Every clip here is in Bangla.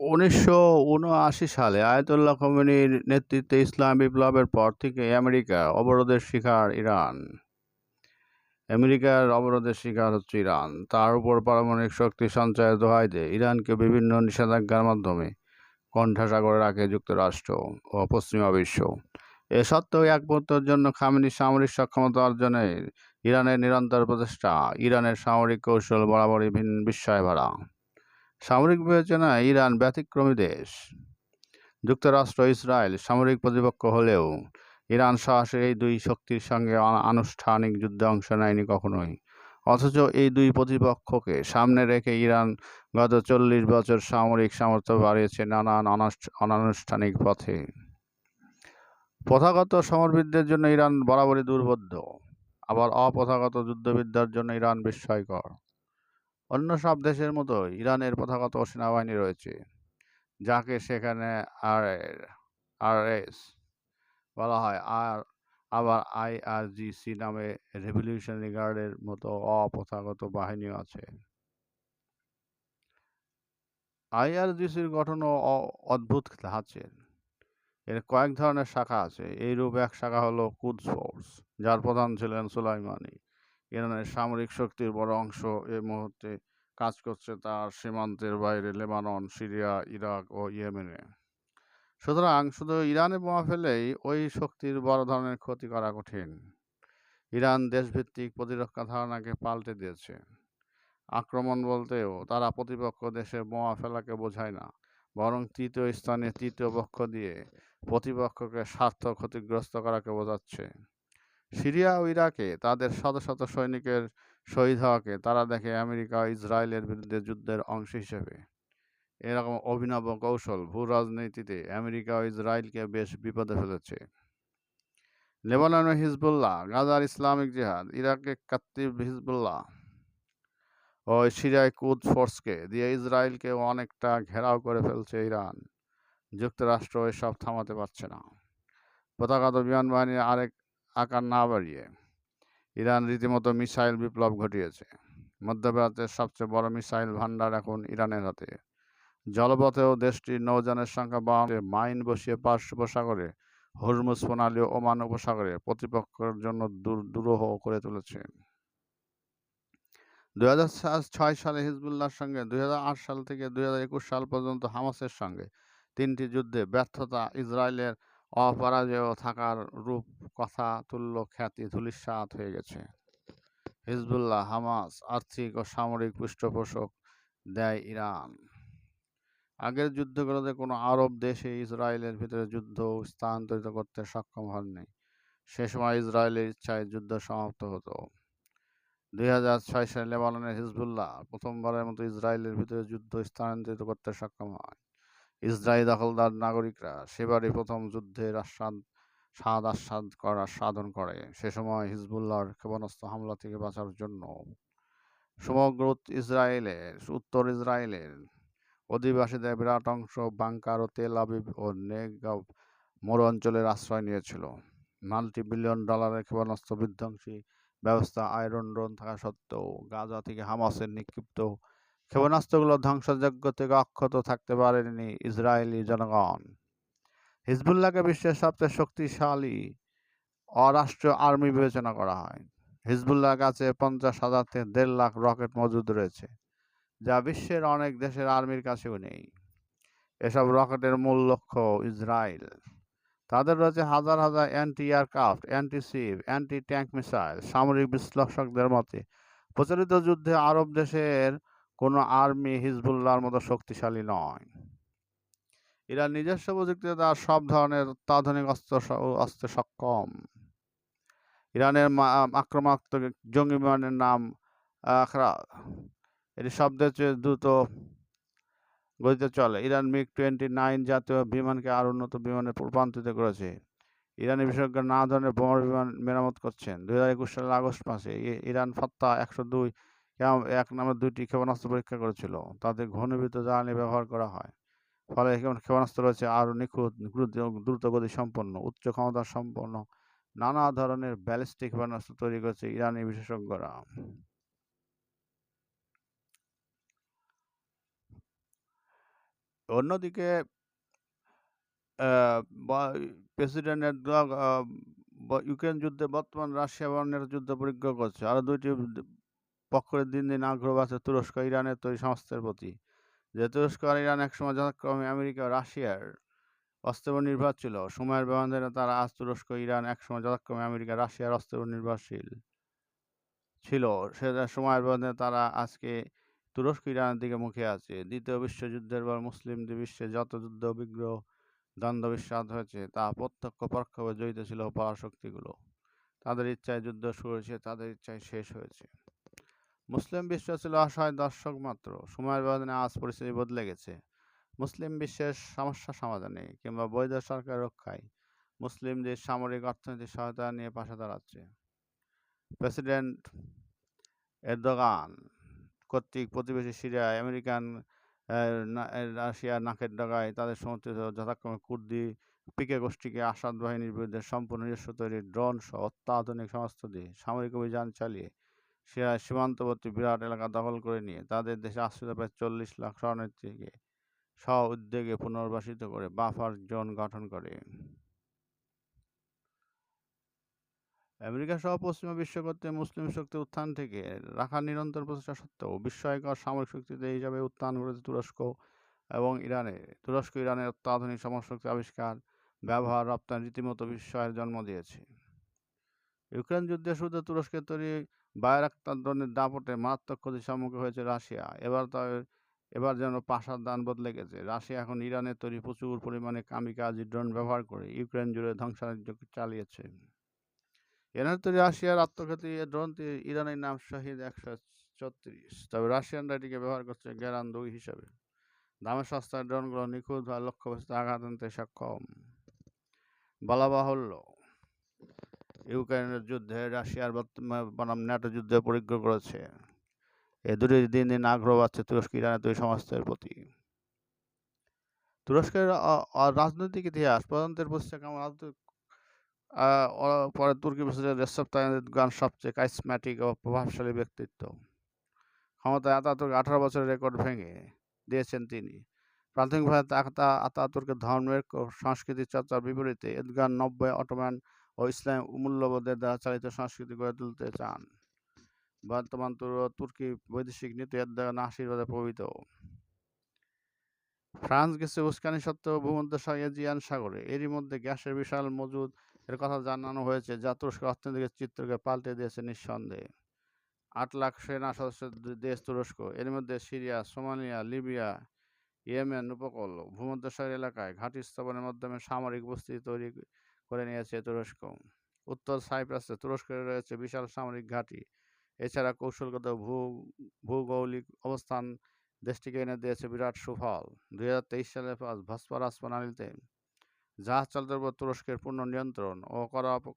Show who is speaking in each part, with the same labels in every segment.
Speaker 1: উনিশশো উনআশি সালে আয়াতুল্লাহ খোমেনির নেতৃত্বে ইসলাম বিপ্লবের পর থেকে আমেরিকা অবরোধের শিকার ইরান। আমেরিকার অবরোধের শিকার হচ্ছে ইরান। তার উপর পারমাণবিক শক্তি সঞ্চয়ের দোহাই দেয় ইরানকে বিভিন্ন নিষেধাজ্ঞার মাধ্যমে কণ্ঠাসা করে রাখে যুক্তরাষ্ট্র ও পশ্চিমা বিশ্ব। এ সত্ত্বেও এক মুহূর্তের জন্য খামেনি সামরিক সক্ষমতা অর্জনে ইরানের নিরন্তর প্রচেষ্টা, ইরানের সামরিক কৌশল বরাবরই ভিন বিস্ময় ভরা সামরিক বিবেচনায় ইরান ব্যতিক্রমী দেশ। যুক্তরাষ্ট্র ইসরায়েল সামরিক প্রতিপক্ষ হলেও ইরান সাহসে এই দুই শক্তির সঙ্গে আনুষ্ঠানিক যুদ্ধে অংশ নেয়নি কখনোই। অথচ এই দুই প্রতিপক্ষকে সামনে রেখে ইরান গত চল্লিশ বছর সামরিক সামর্থ্য বাড়িয়েছে নানান অনানুষ্ঠানিক পথে। প্রথাগত সমরবিদদের জন্য ইরান বরাবরই দুর্বোধ্য। আবার অপ্রথাগত যুদ্ধবিদ্যার জন্য ইরান বিস্ময়কর। অন্য সব দেশের মতো ইরানের প্রথাগত সেনাবাহিনী রয়েছে, যাকে সেখানে আর আর এস বলা হয়। আর আবার আইআরজিসি নামে রেভলিউশনারি গার্ডের মতো অপ্রথাগত বাহিনীও আছে। আইআরজিসির গঠনও অদ্ভুত ধাঁচের এর কয়েক ধরনের শাখা আছে। এইরূপ এক শাখা হলো কুদস ফোর্স, যার প্রধান ছিলেন সুলাইমানি। ইরানের সামরিক শক্তির বড় অংশ এ মুহূর্তে কাজ করছে তার সীমান্তের বাইরে লেবানন, সিরিয়া, ইরাক ও ইয়েমেনে। সুতরাং শুধু ইরানে বোমা ফেলেই ওই শক্তির বড় ধরনের ক্ষতি করা কঠিন। ইরান দেশভিত্তিক প্রতিরক্ষা ধারণাকে পাল্টে দিয়েছে। আক্রমণ বলতেও তারা প্রতিপক্ষ দেশে বোমা ফেলাকে বোঝায় না, বরং তৃতীয় স্থানে তৃতীয় পক্ষ দিয়ে প্রতিপক্ষকে স্বার্থ ক্ষতিগ্রস্ত করাকে বোঝাচ্ছে। সিরিয়া ও ইরাকে তাদের শত শত সৈনিকের শহীদ হওয়াকে তারা দেখে আমেরিকা ইসরায়েলের বিরুদ্ধে যুদ্ধের অংশ হিসেবে। এরকম অভিনব কৌশল ভূ রাজনীতিতে আমেরিকা ও ইসরায়েলকে বেশ বিপদে ফেলেছে। লেবাননে হিজবুল্লাহ, গাজার ইসলামিক জিহাদ, ইরাকে কাত্তিব হিজবুল্লাহ ও সিরিয়ায় কুদ ফোর্সকে দিয়ে ইসরায়েলকে অনেকটা ঘেরাও করে ফেলছে ইরান। যুক্তরাষ্ট্র এসব থামাতে পারছে না। পতাকাত বিমান বাহিনীর আরেক আকার না বাড়িয়ে ইরান রীতিমতো মিসাইল বিপ্লব ঘটিয়েছে। মধ্যপ্রাচ্যের সবচেয়ে বড় মিসাইল ভান্ডার এখন ইরানের হাতে। জলপথেও দেশটির নৌযানের সংখ্যা বাড়াতে মাইন বসিয়ে পার্শ্ব উপসাগরে, হরমুজ প্রণালী ও ওমান উপসাগরে প্রতিপক্ষের জন্য দুরূহ করে তুলেছে। দুই ছয় সালে হিজবুল্লাহর সঙ্গে, দুই হাজার আট সাল থেকে দুই হাজার একুশ সাল পর্যন্ত হামাসের সঙ্গে তিনটি যুদ্ধে ব্যর্থতা ইসরায়েলের অপরাজেয় থাকার রূপ, কথা, তুল্য, খ্যাতি ধুলিস্বাত হয়ে গেছে। হিজবুল্লাহ, হামাস, আর্থিক ও সামরিক পৃষ্ঠপোষক দেয় ইরান। আগের যুদ্ধগুলোতে কোনো আরব দেশে ইসরায়েলের ভিতরে যুদ্ধ স্থানান্তরিত করতে সক্ষম হননি। সে সময় ইসরায়েলের ইচ্ছায় যুদ্ধ সমাপ্ত হতো। দুই হাজার ছয় সালে লেবাননের হিজবুল্লাহ প্রথমবারের মতো ইসরায়েলের ভিতরে যুদ্ধ স্থানান্তরিত করতে সক্ষম হয়। ইসরায়েলি দখলদার নাগরিকরা সেবারই প্রথম যুদ্ধের আস্বাদ, স্বাদ আস্বাদ করার সাধন করে। সে সময় হিজবুল্লাহর ক্ষেপণাস্ত্র হামলা থেকে বাঁচার জন্য সমগ্র ইসরায়েলের উত্তর ইসরায়েলের অধিবাসীদের বিরাট অংশ বাংকার ও তেল আবিব ও নেগাব মরু অঞ্চলের আশ্রয় নিয়েছিল। মাল্টি বিলিয়ন ডলারের ক্ষেপণাস্ত্র বিধ্বংসী ব্যবস্থা আয়রন ড্রোন থাকা সত্ত্বেও গাজা থেকে হামাসের নিক্ষিপ্ত ক্ষেপণাস্ত্রগুলো ধ্বংসযজ্ঞ থেকে অক্ষত থাকতে পারেনি ইসরায়েলি জনগণ। হিজবুল্লাহকে বিশ্বের সবচেয়ে শক্তিশালী অরাষ্ট্রীয় আর্মি বিবেচনা করা হয়। হিজবুল্লাহর কাছে পঞ্চাশ হাজার থেকে দেড় লাখ রকেট মজুদ রয়েছে, যা বিশ্বের অনেক দেশের আর্মির কাছেও নেই। এসব রকেটের মূল লক্ষ্য ইসরায়েল। তাদের রয়েছে হাজার হাজার anti aircraft anti ship anti tank missile, সামরিক বিশ্লেষকদের মতে প্রচলিত যুদ্ধে আরব দেশের কোনো আর্মি হিজবুল্লাহর মতো শক্তিশালী নয়। এরা নিজস্ব প্রযুক্তিতে তার সব ধরনের অত্যাধুনিক অস্ত্র অস্ত্রে সক্ষম। ইরানের আক্রমণাত্মক জঙ্গি বিমানের নাম আখরা। এটি শব্দের চেয়ে দ্রুত গতিতে চলে। ইরান মিগ টোয়েন্টি নাইন জাতীয় বিমানকে আরও উন্নত বিমানে রূপান্তরিত করেছে। ইরানি বিশেষজ্ঞ নানা ধরনের বোমার বিমান মেরামত করছেন। দুই হাজার একুশ সালের আগস্ট মাসে ইরান ফত্তা একশো দুই এক নামে দুইটি ক্ষেপণাস্ত্র পরীক্ষা করেছিল? তাদের ঘনীভূত জ্বালানি ব্যবহার করা হয়। ফলে ক্ষেপণাস্ত্র রয়েছে আরও নিখুঁত, দ্রুত গতি সম্পন্ন, উচ্চ ক্ষমতা সম্পন্ন, নানা ধরনের ব্যালিস্টিক ক্ষেপণাস্ত্র তৈরি করেছে ইরানি বিশেষজ্ঞরা। অন্যদিকে প্রেসিডেন্ট ইউক্রেন যুদ্ধে বর্তমান রাশিয়া এবং যুদ্ধ পরীক্ষা করছে। আরও দুইটি পক্ষের দিন দিন আগ্রহ আছে তুরস্ক ইরানের তৈরি সংস্থার প্রতি। যে তুরস্ক আর ইরান একসময় যথাক্রমে আমেরিকা ও রাশিয়ার অস্ত্র নির্ভর ছিল। সময়ের ব্যবধানে তারা আজ তুরস্ক, ইরান একসময় যথাক্রমে আমেরিকা রাশিয়ার অস্ত্র নির্ভরশীল ছিল। সে সময়ের ব্যবধানে তারা আজকে তুরস্ক, ইরানের দিকে মুখে আছে। দ্বিতীয় বিশ্বযুদ্ধের পর মুসলিমদের বিশ্বে যত যুদ্ধ, বিগ্রহ, দ্বন্দ্ব বিশ্বাস হয়েছে, তা প্রত্যক্ষ পরোক্ষভাবে জড়িত ছিল পরাশক্তিগুলো। তাদের ইচ্ছায় যুদ্ধ শুরু হয়েছে, তাদের ইচ্ছায় শেষ হয়েছে। মুসলিম বিশ্ব ছিল অসহায় দর্শক মাত্র। সময়ের ব্যবধানে আজ পরিস্থিতি বদলে গেছে। মুসলিম বিশ্বের সমস্যা সমাধানে কিংবা বৈধ সরকার রক্ষায় মুসলিমদের সামরিক অর্থনৈতিক সহায়তা নিয়ে পাশে দাঁড়াচ্ছে। প্রেসিডেন্ট এরদোগান কর্তৃক প্রতিবেশী সিরিয়ায় আমেরিকান রাশিয়ার নাকের ডগায় তাদের সমর্থিত যথাক্রমে কুর্দি পিকে গোষ্ঠীকে আসাদ বাহিনীর বিরুদ্ধে সম্পূর্ণ নিজস্ব তৈরি ড্রোন সহ অত্যাধুনিক সমস্ত দিয়ে সামরিক অভিযান চালিয়ে সিরিয়ার সীমান্তবর্তী বিরাট এলাকা দখল করে নিয়ে তাদের দেশে আশ্রিত প্রায় চল্লিশ লাখ শরণার্থীকে স্ব উদ্যোগে পুনর্বাসিত করে বাফার জোন গঠন করে। আমেরিকা সহ পশ্চিমা বিশ্ব কর্তৃক মুসলিম শক্তির উত্থান থেকে রাখার নিরন্তর প্রচেষ্টা সত্ত্বেও বিস্ময়কর সামরিক শক্তিতে হিসাবে উত্থান করেছে তুরস্ক এবং ইরানে। তুরস্ক ইরানের অত্যাধুনিক সমরশক্তি আবিষ্কার, ব্যবহার, রপ্তানি রীতিমতো বিস্ময়ের জন্ম দিয়েছে। ইউক্রেন যুদ্ধের শুরুতে তুরস্কের তৈরি বায়রাক্তার ড্রোনের দাপটে মারাত্মক ক্ষতির সম্মুখীন হয়েছে রাশিয়া। এবার তার, এবার যেন পাশার দান বদলে গেছে। রাশিয়া এখন ইরানের তৈরি প্রচুর পরিমাণে কামিকাজি ড্রোন ব্যবহার করে ইউক্রেন জুড়ে ধ্বংসাযজ্ঞ চালিয়েছে। ইরানের তৈরি রাশিয়ার আত্মঘাতী ড্রোনটি ইরানের নাম শাহিদ একশো ছত্রিশ। তবে রাশিয়ানরা এটিকে ব্যবহার করছে গ্যারান দুই হিসাবে। দামে সস্তার ড্রোনগুলো নিখুঁতভাবে লক্ষ্যবস্তুতে আঘাত আনতে সক্ষম। বলা বাহুল্য ইউক্রেনের যুদ্ধে রাশিয়ার বনাম ন্যাটো যুদ্ধে পরিগ্রহ করেছে। এ দুটি দিন দিন আগ্রহ পাচ্ছে তুরস্ক ইরানের তৈরি সমাজের প্রতি। তুরস্কের রাজনৈতিক ইতিহাস প্রধানদের পশ্চিমা কেমন পরে তুর্কি প্রেসিডেন্ট তাইয়িপ গান সবচেয়ে কাইসম্যাটিক ও প্রভাবশালী ব্যক্তিত্ব। ক্ষমতায় আতাতুর্ক আঠারো বছরের রেকর্ড ভেঙে দিয়েছেন তিনি। প্রাথমিকভাবে আতা আতাতুর্কের ধর্মের সংস্কৃতি চর্চার বিপরীতে এদগান নব্বই অটোম্যান ও ইসলাম মূল্যবোধের দ্বারা চালিত সংস্কৃতি গড়ে তুলতে চান। বর্তমান তুর্কি বৈদেশিক নীতি এরদোগান আশীর্বাদে প্রভূত ফ্রান্স গেছে উস্কানি সত্ত্বেও ভূমধ্য এজিয়ান সাগরে। এরই মধ্যে গ্যাসের বিশাল মজুদ এর কথা জানানো হয়েছে যা তুরস্ক অর্থনৈতিক চিত্রকে পাল্টে দিয়েছে নিঃসন্দেহে। আট লাখ সেনা সদস্যের দেশ তুরস্ক। এর মধ্যে সিরিয়া, সোমালিয়া, লিবিয়া, ইয়েমেন উপকূল ভূমধ্যসাগর এলাকায় ঘাঁটি স্থাপনের মাধ্যমে সামরিক উপস্থিতি তৈরি করে নিয়েছে তুরস্ক। উত্তর সাইপ্রাসে তুরস্কের রয়েছে বিশাল সামরিক ঘাঁটি। এছাড়া কৌশলগত ভূ, ভূগৌলিক অবস্থান দেশটিকে এনে দিয়েছে বিরাট সুফল। দুই হাজার তেইশ সালে ভসপরাস প্রণালীতে জাহাজ চালতের উপর তুরস্কের পূর্ণ নিয়ন্ত্রণ ও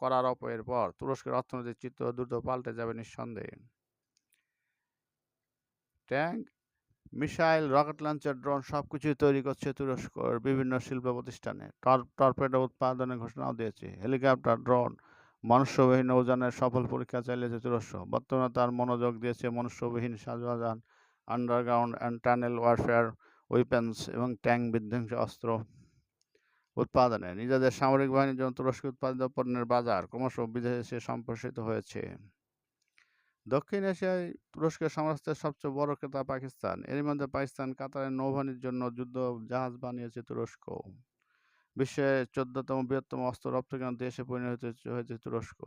Speaker 1: করার অপয়ের পর তুরস্কের অর্থনৈতিক চিত্র দ্রুত পাল্টে যাবে নিঃসন্দেহে। Tank missile, rocket launcher, drone সব কিছুই তৈরি করছে তুরস্কর বিভিন্ন শিল্প প্রতিষ্ঠানে। টর্পেডো উৎপাদনের ঘোষণাও দিয়েছে। হেলিকপ্টার, ড্রোন, মনুষ্যবিহীন নৌযানের সফল পরীক্ষা চালিয়েছে তুরস্ক। বর্তমানে তার মনোযোগ দিয়েছে মনুষ্যবিহীন সাজোয়াজান underground and tunnel warfare weapons এবং ট্যাঙ্ক বিধ্বংসী অস্ত্র উৎপাদনে। নিজেদের সামরিক বাহিনীর জন্য তুরস্ক উৎপাদিত পণ্যের বাজার ক্রমশ বিদেশে সম্প্রসারিত হয়েছে। দক্ষিণ এশিয়ায় তুরস্কের সাম্রাজ্যের সবচেয়ে বড় ক্রেতা পাকিস্তান। এর মধ্যে পাকিস্তান কাতারের নৌবাহিনীর জন্য যুদ্ধ জাহাজ বানিয়েছে তুরস্ক। বিশ্বের চোদ্দতম বৃহত্তম অস্ত্র রপ্তানি দেশে পরিণত হয়েছে তুরস্ক।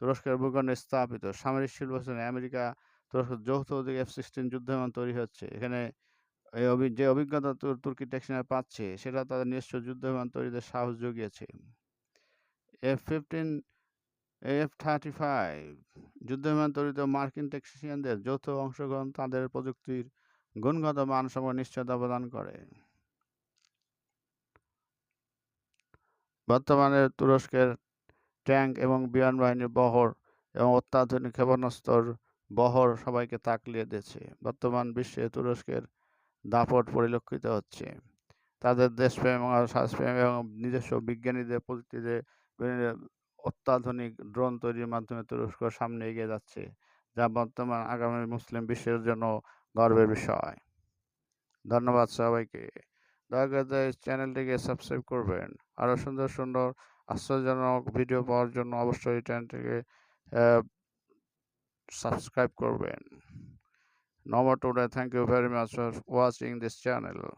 Speaker 1: তুরস্কের ভূখণ্ডে স্থাপিত। সামরিক শিল্প আমেরিকা তুরস্ক যৌথ এফ সিক্সটিন যুদ্ধ তৈরি হচ্ছে। এখানে যে অভিজ্ঞতা তুর্কি টেকসিনার পাচ্ছে, সেটা তাদের নিজস্ব যুদ্ধ বিমান তৈরিতে সাহস জুগিয়েছে। F fifteen F thirty five যুদ্ধ বিমান তৈরিতে মার্কিন টেকনিশিয়ানদের যৌথ অংশগ্রহণ তাদের প্রযুক্তির গুণগত মানসম্য নিশ্চয়তা প্রদান করে। বর্তমানে তুরস্কের ট্যাঙ্ক এবং বিমান বাহিনীর বহর এবং অত্যাধুনিক ক্ষেপণাস্ত্র বহর সবাইকে তাকলিয়ে দিয়েছে। বর্তমান বিশ্বে তুরস্কের দাপট পরিলক্ষিত হচ্ছে। তাদের দেশপ্রেম এবং শ্বাসপ্রেম এবং নিজস্ব বিজ্ঞানীদের প্রযুক্তিতে অত্যাধুনিক ড্রোন তৈরির মাধ্যমে তুরস্ক সামনে এগিয়ে যাচ্ছে, যা বর্তমান আগামী মুসলিম বিশ্বের জন্য গর্বের বিষয় ধন্যবাদ সবাইকে দয়া করে চ্যানেলটিকে সাবস্ক্রাইব করবেন আরও সুন্দর সুন্দর, আশ্চর্যজনক ভিডিও পাওয়ার জন্য অবশ্যই চ্যানেলটিকে সাবস্ক্রাইব করবেন more today. Thank you very much for watching this channel.